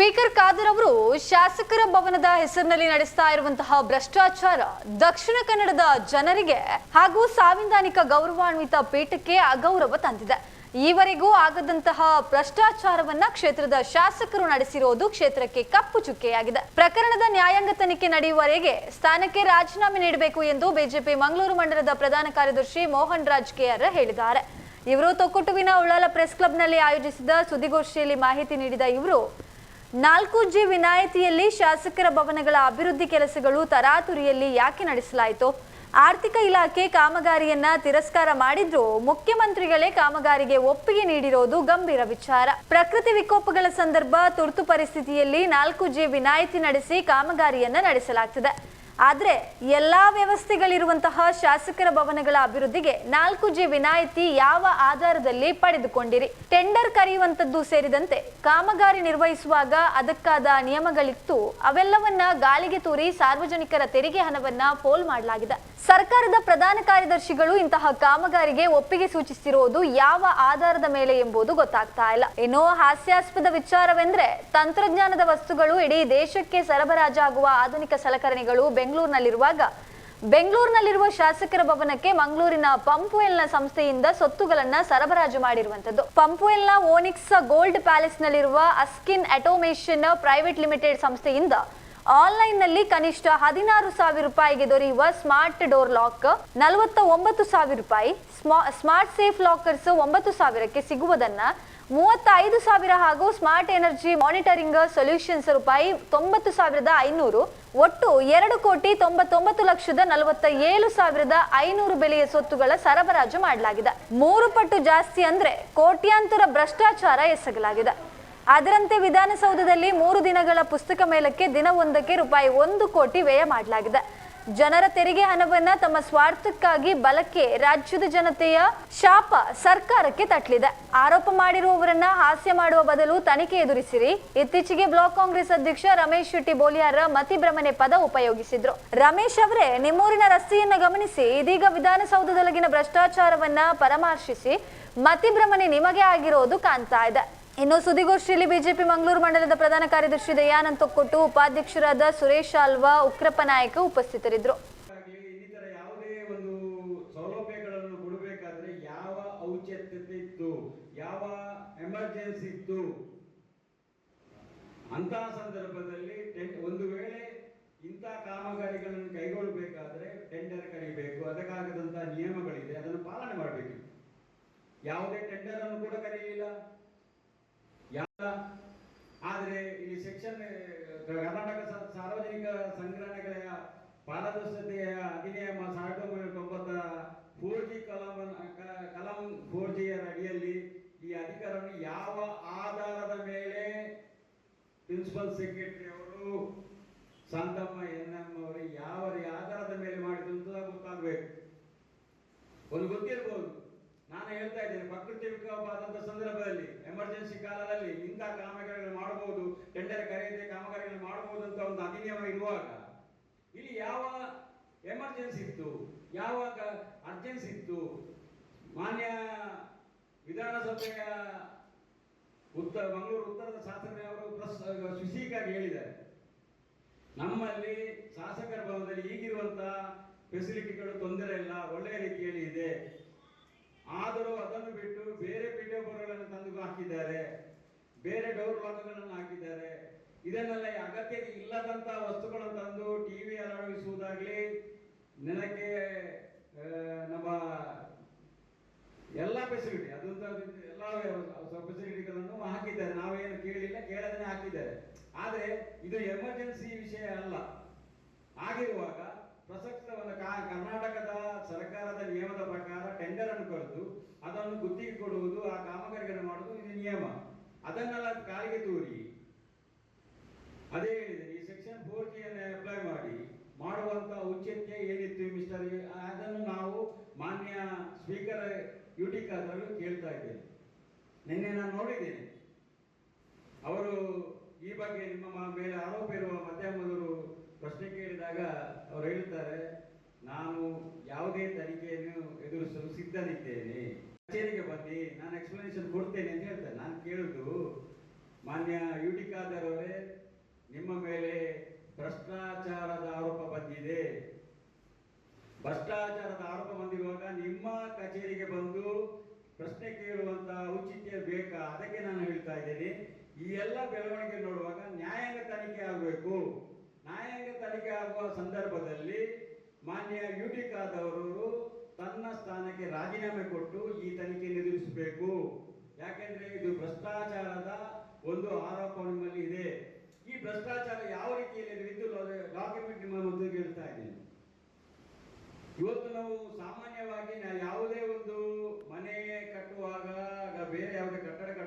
Speaker Khader ಅವರು ಶಾಸಕರ ಭವನದ ಹೆಸರಿನಲ್ಲಿ ನಡೆಸ್ತಾ ಇರುವಂತಹ ಭ್ರಷ್ಟಾಚಾರ ದಕ್ಷಿಣ ಕನ್ನಡದ ಜನರಿಗೆ ಹಾಗೂ ಸಾಂವಿಧಾನಿಕ ಗೌರವಾನ್ವಿತ ಪೀಠಕ್ಕೆ ಅಗೌರವ ತಂದಿದೆ. ಈವರೆಗೂ ಆಗದಂತಹ ಭ್ರಷ್ಟಾಚಾರವನ್ನ ಕ್ಷೇತ್ರದ ಶಾಸಕರು ನಡೆಸಿರೋದು ಕ್ಷೇತ್ರಕ್ಕೆ ಕಪ್ಪು ಚುಕ್ಕೆಯಾಗಿದೆ. ಪ್ರಕರಣದ ನ್ಯಾಯಾಂಗ ತನಿಖೆ ನಡೆಯುವವರೆಗೆ ಸ್ಥಾನಕ್ಕೆ ರಾಜೀನಾಮೆ ನೀಡಬೇಕು ಎಂದು ಬಿಜೆಪಿ ಮಂಗಳೂರು ಮಂಡಲದ ಪ್ರಧಾನ ಕಾರ್ಯದರ್ಶಿ ಮೋಹನ್ ರಾಜ್ ಕೆಆರ್ ಹೇಳಿದ್ದಾರೆ. ಇವರು ತೊಕ್ಕೊಟುವಿನ ಉಳ್ಳಾಲ ಪ್ರೆಸ್ ಕ್ಲಬ್ನಲ್ಲಿ ಆಯೋಜಿಸಿದ ಸುದ್ದಿಗೋಷ್ಠಿಯಲ್ಲಿ ಮಾಹಿತಿ ನೀಡಿದ ಇವರು ನಾಲ್ಕು ಜಿ ವಿನಾಯಿತಿಯಲ್ಲಿ ಶಾಸಕರ ಭವನಗಳ ಅಭಿವೃದ್ಧಿ ಕೆಲಸಗಳು ತರಾತುರಿಯಲ್ಲಿ ಯಾಕೆ ನಡೆಸಲಾಯಿತು? ಆರ್ಥಿಕ ಇಲಾಖೆ ಕಾಮಗಾರಿಯನ್ನ ತಿರಸ್ಕಾರ ಮಾಡಿದ್ರು ಮುಖ್ಯಮಂತ್ರಿಗಳೇ ಕಾಮಗಾರಿಗೆ ಒಪ್ಪಿಗೆ ನೀಡಿರೋದು ಗಂಭೀರ ವಿಚಾರ. ಪ್ರಕೃತಿ ವಿಕೋಪಗಳ ಸಂದರ್ಭ ತುರ್ತು ಪರಿಸ್ಥಿತಿಯಲ್ಲಿ ನಾಲ್ಕು ಜಿ ವಿನಾಯಿತಿ ನಡೆಸಿ ಕಾಮಗಾರಿಯನ್ನ ನಡೆಸಲಾಗ್ತದೆ. ಆದ್ರೆ ಎಲ್ಲಾ ವ್ಯವಸ್ಥೆಗಳಿರುವಂತಹ ಶಾಸಕರ ಭವನಗಳ ಅಭಿವೃದ್ಧಿಗೆ ನಾಲ್ಕು ಜಿ ವಿನಾಯಿತಿ ಯಾವ ಆಧಾರದಲ್ಲಿ ಪಡೆದುಕೊಂಡಿರಿ? ಟೆಂಡರ್ ಕರೆಯುವಂತದ್ದು ಸೇರಿದಂತೆ ಕಾಮಗಾರಿ ನಿರ್ವಹಿಸುವಾಗ ಅದಕ್ಕಾದ ನಿಯಮಗಳಿತ್ತು. ಅವೆಲ್ಲವನ್ನ ಗಾಳಿಗೆ ತೂರಿ ಸಾರ್ವಜನಿಕರ ತೆರಿಗೆ ಹಣವನ್ನ ಪೋಲ್ ಮಾಡಲಾಗಿದೆ. ಸರ್ಕಾರದ ಪ್ರಧಾನ ಕಾರ್ಯದರ್ಶಿಗಳು ಇಂತಹ ಕಾಮಗಾರಿಗೆ ಒಪ್ಪಿಗೆ ಸೂಚಿಸಿರುವುದು ಯಾವ ಆಧಾರದ ಮೇಲೆ ಎಂಬುದು ಗೊತ್ತಾಗ್ತಾ ಇಲ್ಲ. ಇನ್ನು ಹಾಸ್ಯಾಸ್ಪದ ವಿಚಾರವೆಂದ್ರೆ ತಂತ್ರಜ್ಞಾನದ ವಸ್ತುಗಳು ಇಡೀ ದೇಶಕ್ಕೆ ಸರಬರಾಜಾಗುವ ಆಧುನಿಕ ಸಲಕರಣೆಗಳು ಬೆಂಗಳೂರಿನಲ್ಲಿರುವಾಗ ಬೆಂಗಳೂರಿನಲ್ಲಿರುವ ಶಾಸಕರ ಭವನಕ್ಕೆ ಮಂಗಳೂರಿನ ಪಂಪ್ವೆಲ್ನ ಸಂಸ್ಥೆಯಿಂದ ಸೊತ್ತುಗಳನ್ನ ಸರಬರಾಜು ಮಾಡಿರುವಂತದ್ದು ಪಂಪ್ವೆಲ್ನ ಓನಿಕ್ಸ್ ಗೋಲ್ಡ್ ಪ್ಯಾಲೇಸ್ ನಲ್ಲಿರುವ ಅಸ್ಕಿನ್ ಅಟೋಮೇಷನ್ ಪ್ರೈವೇಟ್ ಲಿಮಿಟೆಡ್ ಸಂಸ್ಥೆಯಿಂದ ಆನ್ಲೈನ್ನಲ್ಲಿ ಕನಿಷ್ಠ ಹದಿನಾರು ಸಾವಿರ ರೂಪಾಯಿಗೆ ದೊರೆಯುವ ಸ್ಮಾರ್ಟ್ ಡೋರ್ ಲಾಕ್ ನಲವತ್ತ ಒಂಬತ್ತು ಸಾವಿರ ರೂಪಾಯಿ ಸ್ಮಾರ್ಟ್ ಸೇಫ್ ಲಾಕರ್ಸ್ ಒಂಬತ್ತು ಸಾವಿರಕ್ಕೆ ಸಿಗುವುದನ್ನ ಮೂವತ್ತೈದು ಸಾವಿರ ಹಾಗೂ ಸ್ಮಾರ್ಟ್ ಎನರ್ಜಿ ಮಾನಿಟರಿಂಗ್ ಸೊಲ್ಯೂಷನ್ಸ್ ರೂಪಾಯಿ ತೊಂಬತ್ತು ಸಾವಿರದ ಐನೂರು, ಒಟ್ಟು ಎರಡು ಕೋಟಿ ತೊಂಬತ್ತೊಂಬತ್ತು ಲಕ್ಷದ ನಲವತ್ತ ಏಳು ಸಾವಿರದ ಐನೂರು ಬೆಲೆಯ ಸೊತ್ತುಗಳ ಸರಬರಾಜು ಮಾಡಲಾಗಿದೆ. ಮೂರು ಪಟ್ಟು ಜಾಸ್ತಿ ಅಂದ್ರೆ ಕೋಟ್ಯಾಂತರ ಭ್ರಷ್ಟಾಚಾರ ಎಸಗಲಾಗಿದೆ. ಅದರಂತೆ ವಿಧಾನಸೌಧದಲ್ಲಿ ಮೂರು ದಿನಗಳ ಪುಸ್ತಕ ಮೇಳಕ್ಕೆ ದಿನವೊಂದಕ್ಕೆ ರೂಪಾಯಿ ಒಂದು ಕೋಟಿ ವ್ಯಯ ಮಾಡಲಾಗಿದೆ. ಜನರ ತೆರಿಗೆ ಹಣವನ್ನ ತಮ್ಮ ಸ್ವಾರ್ಥಕ್ಕಾಗಿ ಬಲಕ್ಕೆ ರಾಜ್ಯದ ಜನತೆಯ ಶಾಪ ಸರ್ಕಾರಕ್ಕೆ ತಟ್ಟಲಿದೆ. ಆರೋಪ ಮಾಡಿರುವವರನ್ನ ಹಾಸ್ಯ ಮಾಡುವ ಬದಲು ತನಿಖೆ ಎದುರಿಸಿರಿ. ಇತ್ತೀಚೆಗೆ ಬ್ಲಾಕ್ ಕಾಂಗ್ರೆಸ್ ಅಧ್ಯಕ್ಷ ರಮೇಶ್ ಶೆಟ್ಟಿ ಬೋಲಿಯಾರ ಮತಿಭ್ರಮಣೆ ಪದ ಉಪಯೋಗಿಸಿದ್ರು. ರಮೇಶ್ ಅವರೇ, ನಿಮ್ಮೂರಿನ ರಸ್ತೆಯನ್ನ ಗಮನಿಸಿ, ಇದೀಗ ವಿಧಾನಸೌಧದೊಳಗಿನ ಭ್ರಷ್ಟಾಚಾರವನ್ನ ಪರಾಮರ್ಶಿಸಿ, ಮತಿಭ್ರಮಣೆ ನಿಮಗೆ ಆಗಿರೋದು ಕಾಣ್ತಾ ಇದೆ. ಇನ್ನು ಸುದ್ದಿಗೋಷ್ಠಿಯಲ್ಲಿ ಬಿಜೆಪಿ ಮಂಗಳೂರು ಮಂಡಲದ ಪ್ರಧಾನ ಕಾರ್ಯದರ್ಶಿ ದಯಾನಂದ ತೊಕ್ಕೊಟ್ಟು ಉಪಾಧ್ಯಕ್ಷರಾದ ಸುರೇಶ್ ಆಲ್ವಾ ಉಕ್ರಪ್ಪ ನಾಯಕ ಉಪಸ್ಥಿತರಿದ್ದರು ಇತ್ತು. ಯಾವ ಎಮರ್ಜೆನ್ಸಿ ಇತ್ತು? ಅಂತಹ ಸಂದರ್ಭದಲ್ಲಿ ಒಂದು ವೇಳೆ ಇಂತಹ ಕಾಮಗಾರಿಗಳನ್ನು ಕೈಗೊಳ್ಳಬೇಕಾದ್ರೆ ಟೆಂಡರ್ ಕರಿಬೇಕು. ಅದಕ್ಕಾಗದಂತಹ ನಿಯಮಗಳಿದೆ. ಅದನ್ನು ಪಾಲನೆ ಮಾಡಬೇಕು ಯಾವುದೇ ಟೆಂಡರ್ ಅನ್ನು ಕೂಡ ಕರೆಯಲಿಲ್ಲ ಯಾವ ಆದರೆ ಇಲ್ಲಿ ಸೆಕ್ಷನ್ ಕರ್ನಾಟಕ ಸಾರ್ವಜನಿಕ ಸಂಗ್ರಹಣೆಗಳ ಪಾರದರ್ಶತೆಯ ಅಧಿನಿಯಮ ಸಾವಿರದ ಒಂಬೈನೂರ ತೊಂಬತ್ತ ಫೋರ್ ಜಿ ಕಲಂ ಕಲಂ ಫೋರ್ ಜಿಯ ಅಡಿಯಲ್ಲಿ ಈ ಅಧಿಕಾರವನ್ನು ಯಾವ ಆಧಾರದ ಮೇಲೆ ಪ್ರಿನ್ಸಿಪಲ್ ಸೆಕ್ರೆಟರಿ ಅವರು ಸಂತಮ್ಮ ಎನ್ ಎಂ ಅವರು ಯಾವ ಆಧಾರದ ಮೇಲೆ ಮಾಡಿದ್ರು ಅಂತ ಗೊತ್ತಾಗಬೇಕು. ಒಂದು ಗೊತ್ತಿರ್ಬೋದು. ನಾನು ಹೇಳ್ತಾ ಇದ್ದೇನೆ, ಪ್ರಕೃತಿ ಆದಂತ ಸಂದರ್ಭದಲ್ಲಿ ಎಮರ್ಜೆನ್ಸಿ ಕಾಲದಲ್ಲಿ ಇಂತಹ ಕಾಮಗಾರಿಗಳು ಮಾಡಬಹುದು ಟೆಂಡರ್ ಕರೆಯದೆ ಕಾಮಗಾರಿಗಳು ಮಾಡಬಹುದು ಅಂತ ಒಂದು ಅಧಿನಿಯಮ ಇರುವಾಗ, ಇಲ್ಲಿ ಯಾವ ಎಮರ್ಜೆನ್ಸಿ ಇತ್ತು, ಯಾವಾಗ ಅರ್ಜೆನ್ಸಿ ಇತ್ತು, ಮಾನ್ಯ ವಿಧಾನಸಭೆಯ ಉತ್ತರ ಮಂಗಳೂರು ಉತ್ತರದ ಶಾಸಕರವರು ಅವರು ಶುಶೀಕಾಗಿ ಹೇಳಿದ್ದಾರೆ. ನಮ್ಮಲ್ಲಿ ಶಾಸಕರ ಭವನದಲ್ಲಿ ಈಗಿರುವಂತಹ ಫೆಸಿಲಿಟಿಗಳು ತೊಂದರೆ ಇಲ್ಲ, ಒಳ್ಳೆಯ ರೀತಿಯಲ್ಲಿ ಇದೆ. ಆದರೂ ಅದನ್ನು ಬಿಟ್ಟು ಬೇರೆ ಪೀಠೋಪಕರಣಗಳನ್ನು ತಂದು ಹಾಕಿದ್ದಾರೆ. ಬೇರೆ ಡೋರ್ ಲಾಕ್ಗಳನ್ನು ಹಾಕಿದ್ದಾರೆ. ಇದನ್ನೆಲ್ಲ ಅಗತ್ಯ ಇಲ್ಲದಂತಹ ವಸ್ತುಗಳನ್ನು ತಂದು ಟಿವಿ ಅಳವಡಿಸುವುದಾಗ್ಲಿ, ನೆಲಕ್ಕೆ ಆ, ನಮ್ಮ ಎಲ್ಲ ಫೆಸಿಲಿಟಿ ಅದಂತ ಎಲ್ಲ ಹಾಕಿದ್ದಾರೆ. ನಾವೇನು ಕೇಳಿಲ್ಲ ಕೇಳದೇ ಹಾಕಿದ್ದಾರೆ. ಆದರೆ ಇದು ಎಮರ್ಜೆನ್ಸಿ ವಿಷಯ ಅಲ್ಲ. ಆಗಿರುವಾಗ ಪ್ರಸಕ್ತವನ್ನು ಕಾ- ಕರ್ನಾಟಕದ ಸರ್ಕಾರದ ನಿಯಮದ ಪ್ರಕಾರ ಟೆಂಡರ್ ಅನ್ನು ಕರೆದು ಅದನ್ನು ಗುತ್ತಿಗೆ ಕೊಡುವುದು, ಆ ಕಾಮಗಾರಿಗಳನ್ನು ಮಾಡುವುದು ಇದು ನಿಯಮ. ಅದನ್ನೆಲ್ಲ ಕಾಲಿಗೆ ತೋರಿ, ಅದೇ ಹೇಳಿದೆ ಈ ಸೆಕ್ಷನ್ ಫೋರ್ ಅನ್ನು ಅಪ್ಲೈ ಮಾಡಿ, ಮಾಡುವಂತ ಔಚಿತ್ಯ ಏನಿತ್ತು ಮಿಸ್ಟರ್ ಅದನ್ನು ನಾವು ಮಾನ್ಯ ಸ್ಪೀಕರ್ ಯುಟಿ ಖಾದರಲ್ಲೂ ಕೇಳ್ತಾ ಇದ್ದೇನೆ ನಿನ್ನೆ ನಾನು ನೋಡಿದ್ದೀನಿ. ಅವರು ಈ ಬಗ್ಗೆ ನಿಮ್ಮ ಮೇಲೆ ಆರೋಪ ಇರುವ ಮಧ್ಯಮದರು ಪ್ರಶ್ನೆ ಕೇಳಿದಾಗ ಅವರು ಹೇಳ್ತಾರೆ ನಾನು ಯಾವುದೇ ತನಿಖೆಯನ್ನು ಎದುರಿಸಲು ಸಿದ್ಧನಿದ್ದೇನೆ. ಕಚೇರಿಗೆ ಬನ್ನಿ, ನಾನು ಎಕ್ಸ್ಪ್ಲನೇಷನ್ ಕೊಡ್ತೇನೆ ಅಂತ ಹೇಳ್ತಾರೆ. ನಾನು ಕೇಳುದು, ಮಾನ್ಯ ಯು ಟಿ ಖಾದರ್ ಅವರೇ, ನಿಮ್ಮ ಮೇಲೆ ಭ್ರಷ್ಟಾಚಾರದ ಆರೋಪ ಬಂದಿದೆ. ಭ್ರಷ್ಟಾಚಾರದ ಆರೋಪ ಬಂದಿರುವಾಗ ನಿಮ್ಮ ಕಚೇರಿಗೆ ಬಂದು ಈ ಎಲ್ಲ ಬೆಳವಣಿಗೆ ನೋಡುವಾಗ ನ್ಯಾಯಾಂಗ ತನಿಖೆ ಆಗಬೇಕು. ನ್ಯಾಯಾಂಗ ತನಿಖೆ ಆಗುವ ಸಂದರ್ಭದಲ್ಲಿ ಮಾನ್ಯ ಯು ಟಿ ತನ್ನ ಸ್ಥಾನಕ್ಕೆ ರಾಜೀನಾಮೆ ಕೊಟ್ಟು ಈ ತನಿಖೆ ನಿಲ್ಲಿಸಬೇಕು. ಯಾಕೆಂದ್ರೆ ಇದು ಭ್ರಷ್ಟಾಚಾರದ ಒಂದು ಆರೋಪ ನಿಮ್ಮಲ್ಲಿ ಇದೆ. ಈ ಭ್ರಷ್ಟಾಚಾರ ಯಾವ ರೀತಿಯಲ್ಲಿ ಇದು ಡಾಕ್ಯುಮೆಂಟ್ ನಿಮ್ಮ ಮುಂದೆ ಹೇಳ್ತಾ ಇದ್ದೀನಿ. ಇವತ್ತು ನಾವು ಸಾಮಾನ್ಯವಾಗಿ ಯಾವುದೇ ಒಂದು ಮನೆ ಕಟ್ಟುವಾಗ, ಬೇರೆ ಯಾವುದೇ ಕಟ್ಟಡ